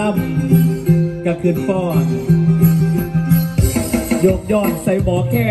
ล่ำก็คืนฟ้อน ยกยอดใส่บ่อแค่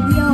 Adiós.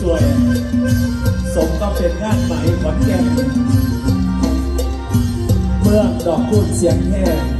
สวยๆ สมก็เป็นงานใหม่ขอนแก่นเมื่อดอกคูณเสียงแห่